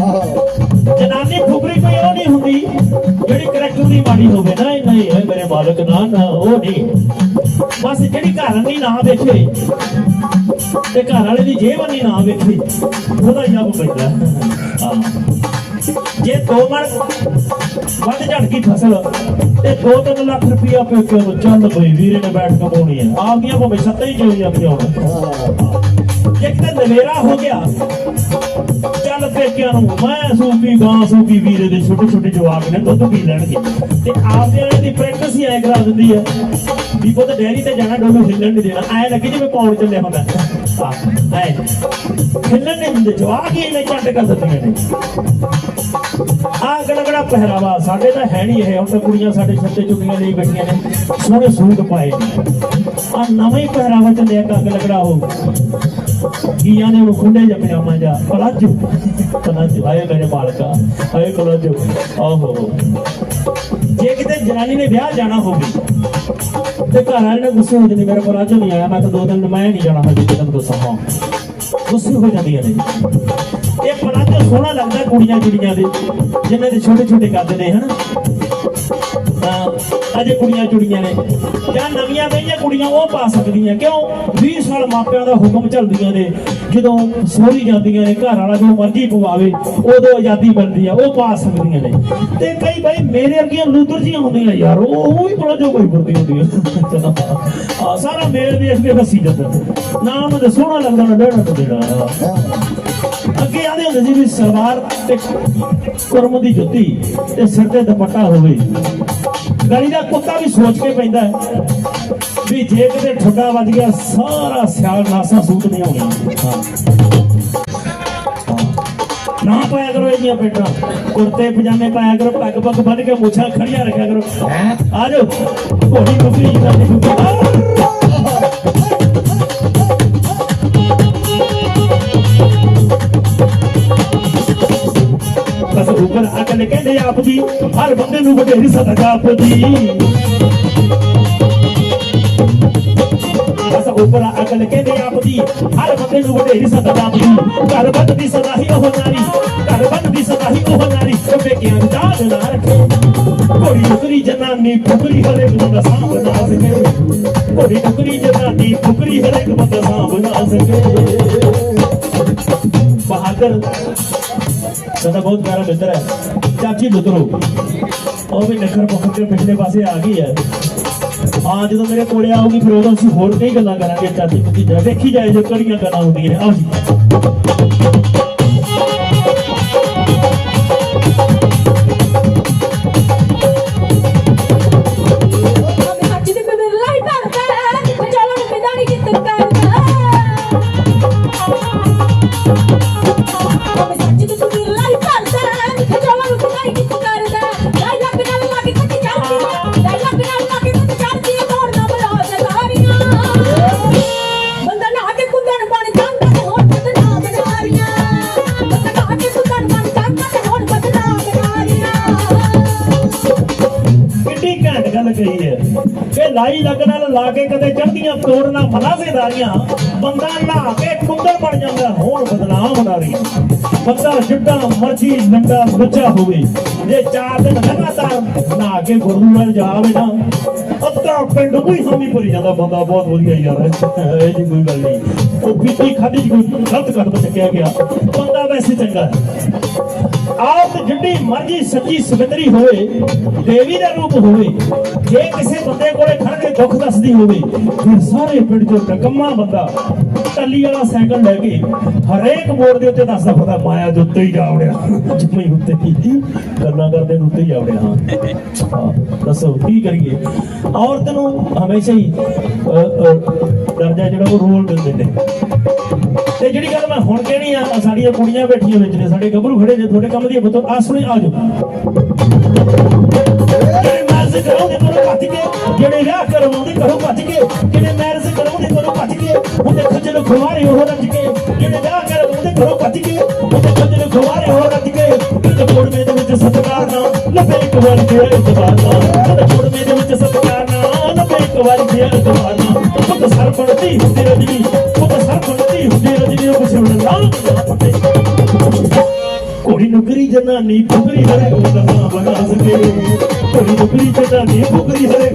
ਜਨਾਨੀ ਫੁਕਰੀ ਕੋਈ ਉਹ ਨਹੀਂ ਹੁੰਦੀ ਜਿਹੜੀ ਕਰੈਕਟਰ ਦੀ ਮਾੜੀ ਹੋਵੇ। ਨਾ ਨਹੀਂ ਇਹ ਮੇਰੇ ਮਾਲਕ ਨਾ ਨਾ ਉਹ ਨਹੀਂ। ਬਸ ਜਿਹੜੀ ਘਰ ਨਹੀਂ ਨਾ ਵੇਖੇ ਤੇ ਘਰ ਵਾਲੇ ਦੀ ਜੇਬ ਨਹੀਂ ਨਾ ਵੇਖੀ ਉਹਦਾ ਯੱਬ ਪੈਂਦਾ ਹਾਂ। ਜੇ ਦੋ ਮਣ ਵੱਧ ਝੜ ਗਈ ਫਸਲ ਤੇ 2-3 ਲੱਖ ਰੁਪਇਆ ਪੇਕੇ ਨੂੰ ਚੱਲ ਬਈ ਵੀਰੇ ਨੇ ਬੈਠ ਕਮਾਉਣੀ ਹੈ। ਆ ਗਈਆਂ ਭਾਵੇਂ ਸੱਤਾਂ ਹੀ ਚੋਈ ਆਪਣੀਆਂ ਹੁਣ। ਇੱਕ ਤਾਂ ਨਵੇਰਾ ਹੋ ਗਿਆ। ਪੇਕਿਆਂ ਨੂੰ ਮੈਂ ਸੂਪੀ ਗਾਂ ਸੂਪੀ ਵੀਰੇ ਦੇ ਛੋਟੇ ਛੋਟੇ ਜਵਾਕ ਨੇ ਦੁੱਧ ਪੀ ਲੈਣਗੇ। ਤੇ ਆਪਦੇ ਵਾਲੇ ਦੀ ਪ੍ਰੈਕਟਿਸ ਹੀ ਐ ਕਰਾ ਦਿੰਦੀ ਹੈ ਵੀ ਪੁੱਤ ਡੈਰੀ ਤੇ ਜਾਣਾ ਡੋਲੂ ਹਿੱਲਣ ਨਹੀਂ ਦੇਣਾ। ਐ ਲੱਗੇ ਜਿਵੇਂ ਕੌਣ ਚੱਲਿਆ ਹੁੰਦਾ। ਆਹ, ਐ। ਹਿੱਲਣ ਨਹੀਂ ਦਿੰਦੇ ਜਵਾਕ ਹੀ ਇਹਨੇ ਚੱਟ ਕਰ ਦਿੰਦੀਆਂ ਨੇ। ਆ ਗੜਗੜਾ ਪਹਿਰਾਵਾ ਸਾਡੇ ਤਾਂ ਹੈ ਨਹੀਂ ਇਹ। ਹੁਣ ਤਾਂ ਕੁੜੀਆਂ ਸਾਡੇ ਛੱਤੇ ਚੁੱਕੀਆਂ ਲਈ ਬੈਠੀਆਂ ਨੇ। ਸੋਹਣੇ ਸੂਟ ਪਾਏ ਨੇ। ਆ ਨਵਾਂ ਹੀ ਪਹਿਰਾਵਾ ਚੱਲਿਆ ਕੱਗ ਲਗੜਾ ਹੋ ਗੀਆਂ ਨੇ ਖੁੰਡੇ ਜਿਹਾ ਪਜਾਮਾ ਜਾ ਪਲਾਜੋ ਪਲਾਜੋ ਆਏ ਮੇਰੇ ਮਾਲਕਾ ਆਏ ਪਲਾਜੋ ਆਹੋ ਜੇ ਕਿਤੇ ਜਨਾਨੀ ਨੇ ਵਿਆਹ ਜਾਣਾ ਹੋਵੇ ਤੇ ਘਰ ਵਾਲੇ ਨੇ ਗੁੱਸੇ ਹੋ ਜਾਂਦੇ ਮੇਰੇ ਪਲਾਜੋ ਨਹੀਂ ਆਇਆ ਮੈਂ ਤਾਂ ਦੋ ਦਿਨ ਮੈਂ ਨਹੀਂ ਜਾਣਾ ਹਜੇ ਤੈਨੂੰ ਦੱਸਾਂ ਹਾਂ ਗੁੱਸੇ ਹੋ ਜਾਂਦੀਆਂ ਨੇ ਇਹ ਪਲਾਜੋ ਸੋਹਣਾ ਲੱਗਦਾ ਕੁੜੀਆਂ ਕੁੜੀਆਂ ਦੇ ਜਿਨ੍ਹਾਂ ਦੇ ਛੋਟੇ ਛੋਟੇ ਕਰਦੇ ਨੇ ਹਨਾ ਤਾਂ ਅਜੇ ਕੁੜੀਆਂ ਚੁੜੀਆਂ ਨੇ। ਜਾਂ ਨਵੀਆਂ ਵਿਆਹੀਆਂ ਕੁੜੀਆਂ, ਉਹ ਪਾ ਸਕਦੀਆਂ। ਕਿਉਂ? 20 ਸਾਲ ਮਾਪਿਆਂ ਦਾ ਹੁਕਮ ਚੱਲਦੀਆਂ ਨੇ। ਜਦੋਂ ਸੋਹਰੀ ਜਾਂਦੀਆਂ ਨੇ, ਘਰ ਵਾਲਾ ਜੋ ਮਰਜ਼ੀ ਪਵਾਵੇ, ਉਦੋਂ ਆਜ਼ਾਦੀ ਮਿਲਦੀ ਆ, ਉਹ ਪਾ ਸਕਦੀਆਂ ਨੇ। ਤੇ ਕਈ ਬਾਈ ਮੇਰੇ ਵਰਗੀਆਂ ਲੂਦਰ ਜੀਆਂ ਹੁੰਦੀਆਂ, ਯਾਰ, ਉਹ ਵੀ ਬੜਾ ਜੋ ਕੋਈ ਫੁਰਦੀ ਹੁੰਦੀ ਆ। ਸਾਰਾ ਮੇਲ ਦੇਖ ਕੇ ਹੱਸੀ ਜਾਂਦਾ। ਨਾ ਉਹਨਾਂ ਸੋਹਣਾ ਲੱਗਦਾ ਨਾ ਡੇਢ ਤੋਂ ਦੇਣਾ ਅੱਗੇ ਆਦੇ ਹੁੰਦੇ ਸੀ ਵੀ ਸਲਵਾਰ ਤੇ ਕੁਰਮ ਦੀ ਜੁੱਤੀ ਤੇ ਸਿਰ ਤੇ ਦੁਪੱਟਾ ਹੋਵੇ। ਗਲੀ ਦਾ ਕੁੱਤਾ ਵੀ ਸੋਚ ਕੇ ਪੈਂਦਾ ਹੈ ਵੀ ਜੇ ਕਿਤੇ ਠੁੱਡਾ ਵੱਜ ਗਿਆ, ਸਾਰਾ ਸਿਆਲ ਨਾਸਾ ਸੂਟ ਨਹੀਂ ਆਉਣਾ ਨਾ ਪਾਇਆ ਕਰੋ ਇਹਦੀਆਂ ਪੇਟਾਂ। ਕੁਰਤੇ ਪਜਾਮੇ ਪਾਇਆ ਕਰੋ, ਪੱਗ ਪੱਗ ਬੰਨ ਕੇ ਮੁੱਛਾਂ ਖੜੀਆਂ ਰੱਖਿਆ ਕਰੋ। ਹੈ? ਆ ਜਾਓ। ਘੋੜੀ ਟੁਕੜੀ ਜਿੱਦਾਂ ਦੀ ਬਸ ਅਕਲ ਕਹਿੰਦੇ ਆਪ ਜੀ, ਹਰ ਬੰਦੇ ਨੂੰ ਵਡੇਰੀ ਸਦਕਾ ਆਪ ਜੀ। ਬਸ ਉੱਪਰ ਅਕਲ ਕਹਿੰਦੇ ਆਪ ਜੀ, ਹਰ ਬੰਦੇ ਨੂੰ ਵਡੇਰੀ ਸਦਕਾ ਆਪ ਜੀ। ਘਰ ਬੰਦ ਦੀ ਸਦਾ ਹੀ ਉਹ ਨਾਰੀ, ਘਰ ਬੰਦ ਦੀ ਸਦਾ ਹੀ ਉਹ ਨਾਰੀ ਉਹ ਬੇਕਿਆਂ ਨੂੰ ਨਾ ਰੱਖੇ। ਕੋੜੀ ਉਤਰੀ ਜਨਾਨੀ, ਫੁਕਰੀ ਹਲੇ ਬੰਦਾ ਸਾਂਭ ਨਾ ਸਕੇ। ਕੋੜੀ ਉਤਰੀ ਜਨਾਨੀ, ਫੁਕਰੀ ਹਲੇ ਬੰਦਾ ਸਾਂਭ ਨਾ ਸਕੇ। ਬਹਾਦਰ ਸਾਡਾ ਬਹੁਤ ਪਿਆਰਾ ਮਿੱਤਰ ਹੈ। ਚਾਚੀ ਬੁੱਤਰੋ ਉਹ ਵੀ ਨਖਰ ਪੱਖ ਕੇ ਪਿਛਲੇ ਪਾਸੇ ਆ ਗਈ ਹੈ। ਹਾਂ ਜਦੋਂ ਮੇਰੇ ਕੋਲੇ ਆਊਗੀ, ਫਿਰ ਉਦੋਂ ਅਸੀਂ ਹੋਰ ਕਈ ਗੱਲਾਂ ਕਰਾਂਗੇ ਚਾਚੀ। ਬੁੱਤੀ ਜਾ ਜਾਏ ਜੋ ਕਿਹੜੀਆਂ ਗੱਲਾਂ ਹੁੰਦੀਆਂ ਨੇ। ਜੀ। ਸੱਚ ਲਾਈ ਲੱਗਣ ਨਾਲ ਲਾ ਕੇ ਕਦੇ ਚੜਦੀਆਂ ਤੋੜਨਾ, ਫਲਾਸੇਦਾਰੀਆਂ, ਬੰਦਾ ਨਹਾ ਕੇ ਕੁੰਦਰ ਬਣ ਜਾਂਦਾ, ਹੁਣ ਬਦਨਾਮ ਬਣਾ ਰਹੀ ਬੰਦਾ ਜਿੱਦਾਂ ਮਰਜ਼ੀ ਲੰਡਾ ਬੱਚਾ ਹੋਵੇ, ਜੇ ਚਾਰ ਦਿਨ ਲਗਾਤਾਰ ਨਹਾ ਕੇ ਗੁਰੂ ਨਾਲ ਜਾਵੇ ਨਾ, ਅੱਧਾ ਪਿੰਡ ਕੋਈ ਹਾਮੀ ਭਰੀ ਜਾਂਦਾ, ਬੰਦਾ ਬਹੁਤ ਵਧੀਆ ਯਾਰ, ਇਹ ਜੀ ਕੋਈ ਗੱਲ ਨਹੀਂ। ਉਹ ਬੀਤੀ ਖਾਦੀ ਕੋਈ ਗਲਤ ਕਦਮ ਚੱਕਿਆ ਗਿਆ। ਬੰਦਾ ਵੈਸੇ ਚੰਗਾ ਹੈ। ਆਪ ਜਿੱਡੀ ਮਰਜ਼ੀ ਸੱਚੀ ਸਮਿੰਦਰੀ ਹੋਵੇ, ਦੇਵੀ ਦਾ ਰੂਪ ਹੋਵੇ, ਜੇ ਕਿਸੇ ਬੰਦੇ ਕੋਲੇ ਖੜ ਕੇ ਦੁੱਖ ਦੱਸਦੀ ਹੋਵੇ, ਫਿਰ ਸਾਰੇ ਪਿੰਡ ਚੋਂ ਟਕਮਾ ਬੰਦਾ ਟੱਲੀ ਵਾਲਾ ਸਾਈਕਲ ਲੈ ਕੇ ਹਰੇਕ ਮੋੜ ਦੇ ਉੱਤੇ ਦੱਸਦਾ, ਪਤਾ ਮਾਇਆ ਦੇ ਉੱਤੇ ਹੀ ਜਾ ਵੜਿਆ। ਜਿਵੇਂ ਉੱਤੇ ਕੀਤੀ ਗੱਲਾਂ ਕਰਦੇ ਨੂੰ, ਉੱਤੇ ਹੀ ਜਾ ਵੜਿਆ। ਹਾਂ। ਦੱਸੋ, ਕੀ ਕਰੀਏ? ਔਰਤ ਨੂੰ ਹਮੇਸ਼ਾ ਹੀ ਦਰਜਾ ਜਿਹੜਾ ਉਹ ਰੋਲ ਦਿੰਦੇ ਨੇ। ਤੇ ਜਿਹੜੀ ਗੱਲ ਮੈਂ ਹੁਣ ਕਹਿਣੀ ਆ ਸਾਡੀਆਂ ਕੁੜੀਆਂ ਬੈਠੀਆਂ ਵਿੱਚ ਨੇ, ਸਾਡੇ ਗੱਭਰੂ ਖੜੇ ਨੇ, ਤੁਹਾਡੇ ਕੰਮ ਦੀ ਬਤੋ ਆ ਸੁਣੇ, ਆ ਜਾਓ। ਜਿਹੜੇ ਮੈਰਿਜ ਕਰਾਉਂਦੇ ਕਰੋ ਭੱਜ ਕੇ ਜਿਹੜੇ ਵਿਆਹ ਕਰਵਾਉਂਦੇ ਕਰੋ ਭੱਜ ਕੇ ਜਿਹੜੇ ਮੈਰਿਜ ਕਰਾਉਂਦੇ ਕਰੋ ਭੱਜ ਕੇ ਉਹਦੇ ਖੱਜਲ ਖੁਆਰੇ ਉਹ ਰੱਜ ਕੇ ਜਿਹੜੇ ਵਿਆਹ ਕਰਵਾਉਂਦੇ ਕਰੋ ਭੱਜ ਕੇ ਉਹਦੇ ਖੱਜਲ ਖੁਆਰੇ ਉਹ ਰੱਜ ਕੇ ਇੱਕ ਕੋੜਮੇ ਦੇ ਵਿੱਚ ਸਤਕਾਰ ਨਾ ਲੱਭੇ ਇੱਕ ਵਾਰ ਫੇਰ ਇਤਬਾਰ ਨਾ ਉਹਦੇ ਕੋੜਮੇ ਦੇ ਵਿੱਚ ਸਤਕਾਰ ਨਾ ਲੱਭੇ ਇੱਕ ਵਾਰ ਫੇਰ ਇਤਬਾਰ ਨਾ ਪੁੱਤ ਸਰ ਪੜਦੀ ਹੁੰਦੀ ਰਜਨੀ ਨਾ ਪੱਟੇ ਘੋੜੀ ਨੁਕਰੀ ਜਨਾਨੀ ਫੁਕਰੀ ਹਰੇ ਕੋ ਨਾ ਬਣਾ ਸਕੇ ਕੁੜੀ ਨੁਕਰੀ ਜਨਾਨੀ ਫੁਕਰੀ ਹਰੇ